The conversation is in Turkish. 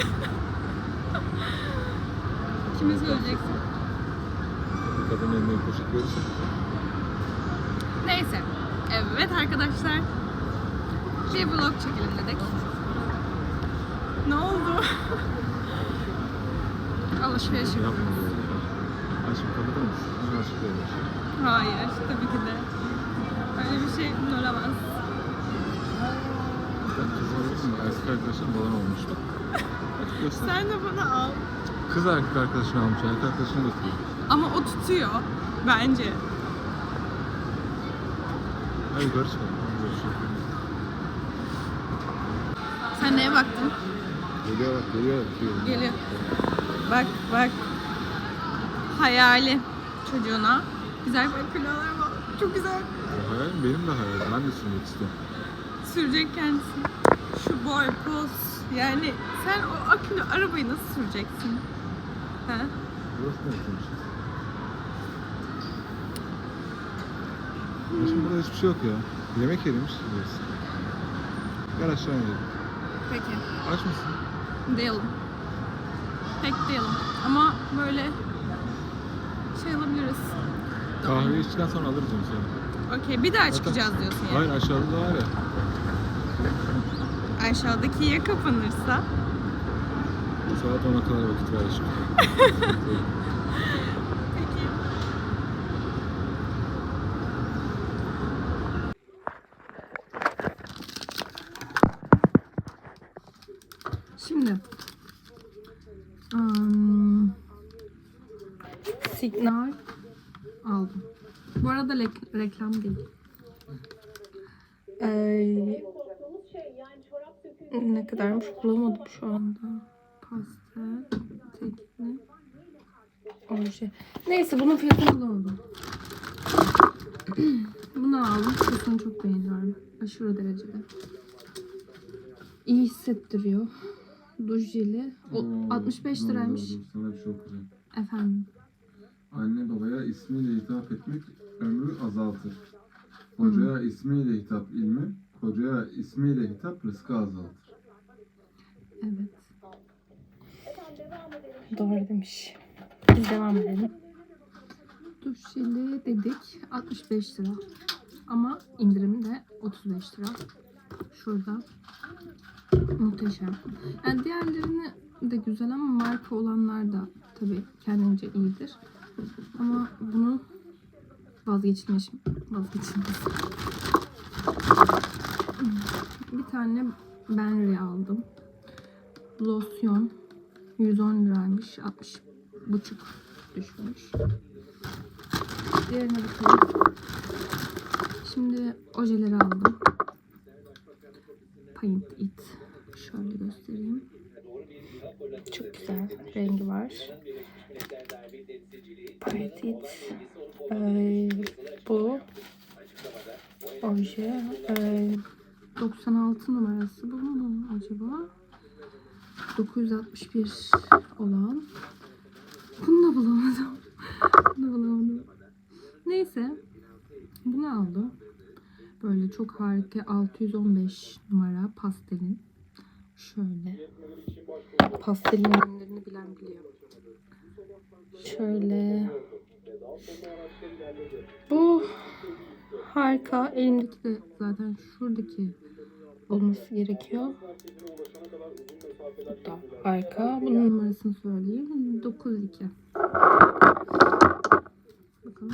Kimi söyleyeceksin? Kadın eline poşet verirse. Neyse. Evet arkadaşlar. Bir vlog çekelim dedik. Ne oldu? Alışveriş yapıyoruz. Aşkım mısın? Ben açıklayayım. Hayır, tabii ki de. Öyle bir şey olamaz. Ben kızlarım erkek arkadaşım falan olmuştu. Göster. Sen de bana al. Kız erkek arkadaşını almış, erkek arkadaşını götürüyor. Ama o tutuyor. Bence. Hadi yukarı çıkalım. Sen neye baktın? Geliyor bak, geliyor. Geliyor. Geliyor. Bak bak. Hayali çocuğuna. Güzel bir kilolar var. Çok güzel. O hayalim benim de hayalim. Ben de sürmek istiyorum. Sürecek kendisi. Şu boy, poz. Yani sen o akülü arabayı nasıl süreceksin? He? Yapıyormuş? Şimdi burada hiçbir şey yok ya. Yemek yeriymiş. burası. Gel aşağı inelim. Peki. Aç mısın? Değilim. Pek değilim. Ama böyle şey alabiliriz. Kahve içtikten sonra alırız onu sonra. Okey bir daha Zaten- çıkacağız diyorsun yani. Hayır aşağıda da var ya. Aşağıdaki ya kapanırsa? Saat 10'a kadar vakit var aşkım. Peki. Şimdi ım, signal aldım. Bu arada reklam değil. Ee, ne kadarmış bulamadım şu anda. Pastel, tekne, oje. Neyse bunun fiyatını bulamadım. Bunu aldım. Fiyatını çok beğeniyorum. Aşırı derecede. İyi hissettiriyor. Duş jeli. O 65 liraymış. Sana bir şey okuyacağım. Efendim. Anne babaya ismiyle hitap etmek ömrü azaltır. Hocaya ismiyle hitap ilmi, kocaya ismiyle hitap rızkı azaltır. Evet. Doğru demiş. Biz devam edelim. Duş jeli dedik 65 lira. Ama indirimi de 35 lira. Şurada. Muhteşem. Yani diğerlerini de güzel ama marka olanlar da tabii kendince iyidir. Ama bunu vazgeçilmiş vazgeçilmez. Bir tane Benry aldım. Losyon 110 liraymış. 60 buçuk düşmüş. Diğerine bakalım. Şimdi ojeleri aldım. Paint It. Şöyle göstereyim. Çok güzel rengi var. Paint It. Ee, bu oje. Ee, 96 numarası bu mu acaba? 961 olan. Bunu da bulamadım. Bunu da bulamadım. Neyse. Bunu aldım. Böyle çok harika 615 numara pastelin. Şöyle. Pastelin ürünlerini bilen biliyor. Şöyle. Bu harika. Elimdeki de zaten şuradaki olması gerekiyor. Bu da harika. Bunun numarasını söyleyeyim. 92. Bakalım.